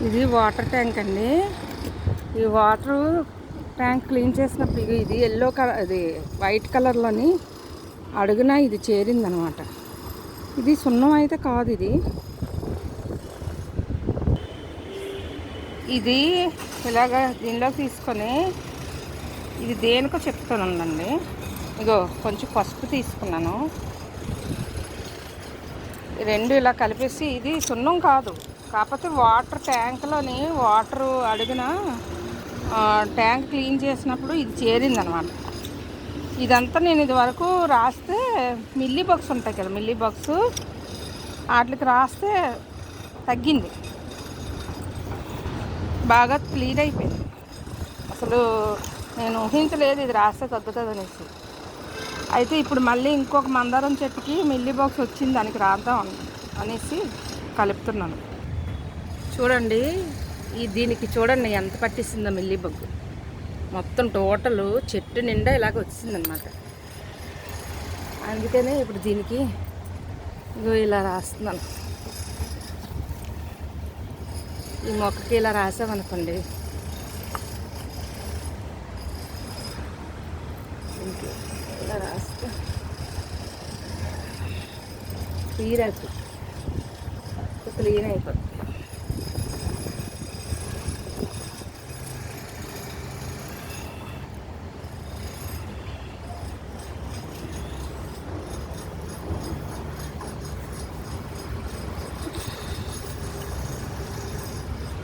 ఇది water tank అండి. ఈ వాటర్ ట్యాంక్ క్లీన్ చేసినప్పుడు ఇది- ఇది ఎల్లో కలర్ అది వైట్ కలర్లోని అడుగున ఇది చేరిందనమాట. ఇది సున్నం అయితే కాదు ఇది. ఇది ఇలాగ దీనిలో తీసుకొని ఇది దేనికో చెప్తాను ఇగో కొంచెం పసుపు తీసుకున్నాను. రెండు ఇలా కలిపేసి ఇది సున్నం కాదు. కాకపోతే వాటర్ ట్యాంక్లోని వాటర్ అడిగిన ట్యాంక్ క్లీన్ చేసినప్పుడు ఇది చేరిందనమాట. ఇదంతా నేను ఇది వరకు రాస్తే మిల్లీ బాక్స్ ఉంటాయి కదా మిల్లీ బాక్స్. వాటికి రాస్తే తగ్గింది. బాగా క్లీన్ అయిపోయింది. అసలు నేను ఊహించలేదు ఇది రాస్తే తగ్గుతుంది అనేసి అయితే ఇప్పుడు మళ్ళీ ఇంకొక మందారం చెట్టుకి మిల్లీ బాక్స్ వచ్చింది దానికి రాద్దాం అనేసి కలుపుతున్నాను. చూడండి. ఈ దీనికి చూడండి ఎంత పట్టిస్తుందో మిల్లీ బగ్గు. మొత్తం టోటల్ చెట్టు నిండా ఇలాగ వచ్చిందనమాట అందుకనే ఇప్పుడు దీనికి ఇగో ఇలా రాస్తున్నాను. ఈ మొక్కకి ఇలా రాసామనుకోండి. ఇలా రాస్తే క్లియర్ అయిపోతుంది క్లీన్ అయిపోతుంది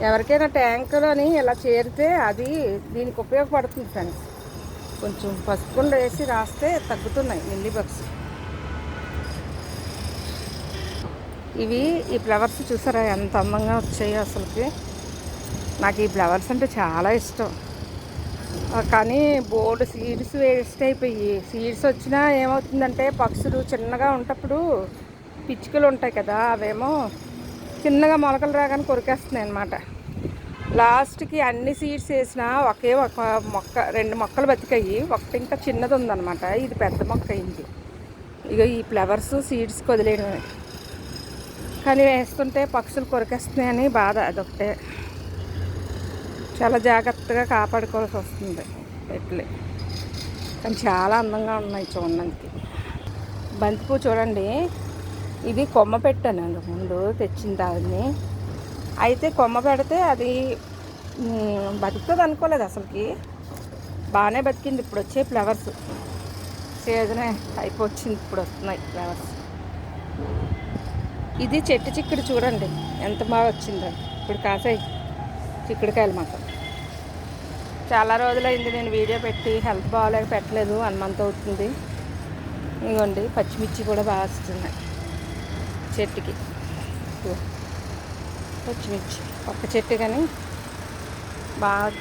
ఎవరికైనా ట్యాంకులోని ఇలా చేరితే అది దీనికి ఉపయోగపడుతుంది ఫ్రెండ్స్. కొంచెం పసుపుండ వేసి రాస్తే తగ్గుతున్నాయి మిల్లీ బగ్స్. ఇవి ఈ ఫ్లవర్స్ చూసారా ఎంత అందంగా వచ్చాయో అసలుకి. నాకు ఈ ఫ్లవర్స్ అంటే చాలా ఇష్టం. కానీ బోర్డు సీడ్స్ వేస్ట్ అయిపోయి సీడ్స్ వచ్చినా ఏమవుతుందంటే పక్షులు చిన్నగా ఉంటప్పుడు పిచ్చుకలు ఉంటాయి కదా అవేమో చిన్నగా మొలకలు రాగానే కొరికేస్తున్నాయి అన్నమాట. లాస్ట్కి అన్ని సీడ్స్ వేసినా ఒకే ఒక మొక్క రెండు మొక్కలు బతికాయి. ఒకటి ఇంకా చిన్నది ఉందన్నమాట. ఇది పెద్ద మొక్క అయింది. ఇక ఈ ఫ్లవర్స్ సీడ్స్ వదిలేయడమే కానీ వేస్తుంటే పక్షులు కొరికేస్తున్నాయని బాధ అదొకటే చాలా జాగ్రత్తగా కాపాడుకోవాల్సి వస్తుంది ఎట్లే. కానీ చాలా అందంగా ఉన్నాయి చూడడానికి. బంతిపూ చూడండి. ఇది కొమ్మ పెట్టాను అండి ముందు తెచ్చిన దాన్ని. అయితే కొమ్మ పెడితే అది బతుకుతుంది అనుకోలేదు అసలుకి. బాగానే బతికింది ఇప్పుడు వచ్చే ఫ్లవర్స్. సీజనే అయిపోచ్చింది ఇప్పుడు వస్తున్నాయి ఫ్లవర్స్. ఇది చెట్టు చిక్కుడు చూడండి ఎంత బాగా వచ్చిందో. ఇప్పుడు కాసాయి చిక్కుడుకాయలు మాత్రం. చాలా రోజులైంది నేను వీడియో పెట్టి హెల్త్ బాగాలేక పెట్టలేదు వన్ మంత్ అవుతుంది. ఇదిగోండి పచ్చిమిర్చి కూడా బాగా వస్తున్నాయి చెట్టుకి. పచ్చిమిర్చి ఒక్క చెట్టు కానీ బాగా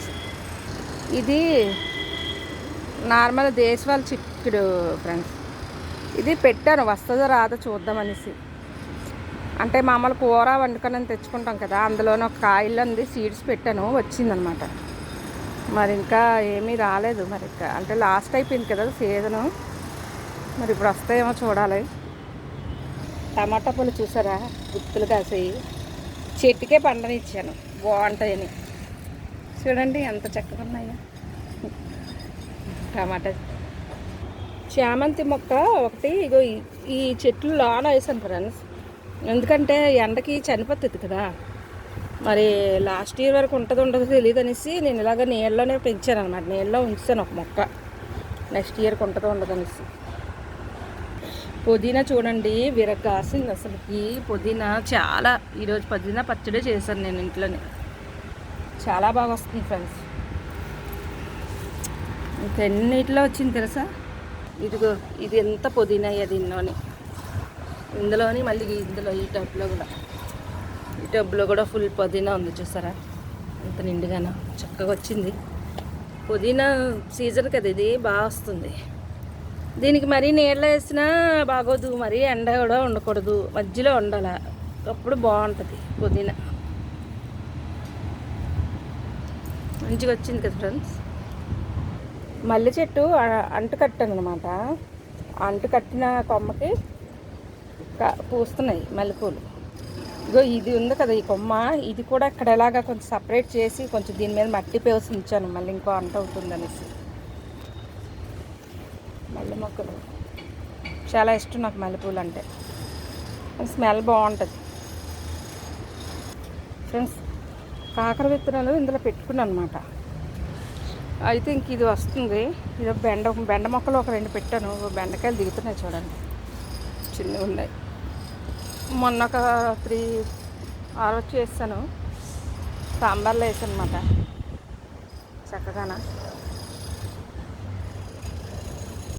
ఇది నార్మల్ దేశవాళ చిక్కుడు ఫ్రెండ్స్ ఇది పెట్టాను వస్తుందో రాదో చూద్దామనేసి. అంటే మామూలు కూర వండుకొని తెచ్చుకుంటాం కదా అందులోనే ఒక కాయలు అంది సీడ్స్ పెట్టాను వచ్చిందనమాట. మరి ఇంకా ఏమీ రాలేదు మరి ఇంకా అంటే లాస్ట్ అయిపోయింది కదా సీజను మరి ఇప్పుడు వస్తాయేమో చూడాలి. టమాటా పళ్ళు చూసారా? గుత్తులు కాసేవి చెట్టుకే పండనిచ్చాను. బాగుంటాయని. చూడండి ఎంత చక్కగా ఉన్నాయో టమాటా. చామంతి మొక్క ఒకటి ఇగో ఈ- ఈ చెట్లు లోన వేసాను ఫ్రెండ్స్. ఎందుకంటే ఎండకి చనిపోతుంది కదా. మరి లాస్ట్ ఇయర్ వరకు ఉంటుందో ఉండదో తెలియదు అనేసి నేను ఇలాగ నీళ్ళలోనే పెంచాను అనమాట నీళ్ళలో ఉంచాను ఒక మొక్క. నెక్స్ట్ ఇయర్కి ఉంటుందో ఉండదు అనేసి. పుదీనా చూడండి విరగాసింది అసలు. ఈ పుదీనా చాలా ఈరోజు పుదీనా పచ్చడి చేశాను నేను ఇంట్లోనే. చాలా బాగా వస్తుంది ఫ్రెండ్స్. ఇంకెన్నిటిలో వచ్చింది తెలుసా? ఇదిగో ఇది ఎంత పుదీనా దీనిలోని. ఇందులోని మళ్ళీ ఇందులో ఈ టబ్లో కూడా. ఈ టబ్లో కూడా ఫుల్ పుదీనా ఉంది చూసారా? ఇంత నిండుగానో చక్కగా వచ్చింది. పుదీనా సీజన్ కదా ఇది బాగా వస్తుంది. దీనికి మరీ నీళ్ళు వేసినా బాగోదు మరీ ఎండ కూడా ఉండకూడదు. మధ్యలో ఉండాలి. అప్పుడు బాగుంటుంది పుదీనా. మంచిగా వచ్చింది కదా ఫ్రెండ్స్? మల్లె చెట్టు అంటు కట్టాను అంటు కట్టిన కొమ్మకి పూస్తున్నాయి మల్లెపూలు. ఇగో ఇది ఉంది కదా ఈ కొమ్మ. ఇది కూడా ఇక్కడ ఎలాగా కొంచెం సపరేట్ చేసి కొంచెం దీని మీద మట్టి పేసి ఉంచాను. మళ్ళీ ఇంకో అంట అవుతుంది అనేసి మొక్కలు చాలా ఇష్టం నాకు మల్లెపూలు అంటే. స్మెల్ బాగుంటుంది. ఫ్రెండ్స్ కాకర విత్తనాలు ఇందులో పెట్టుకున్నాను అనమాట అయితే ఇంక ఇది వస్తుంది. ఇది బెండ బెండ మొక్కలు ఒక రెండు పెట్టాను. బెండకాయలు దిగుతున్నాయి చూడండి. చిన్నవి ఉన్నాయి. మొన్న ఒక త్రీ ఆరు వచ్చి వేస్తాను సాంబార్లో వేసాను అనమాట చక్కగానా?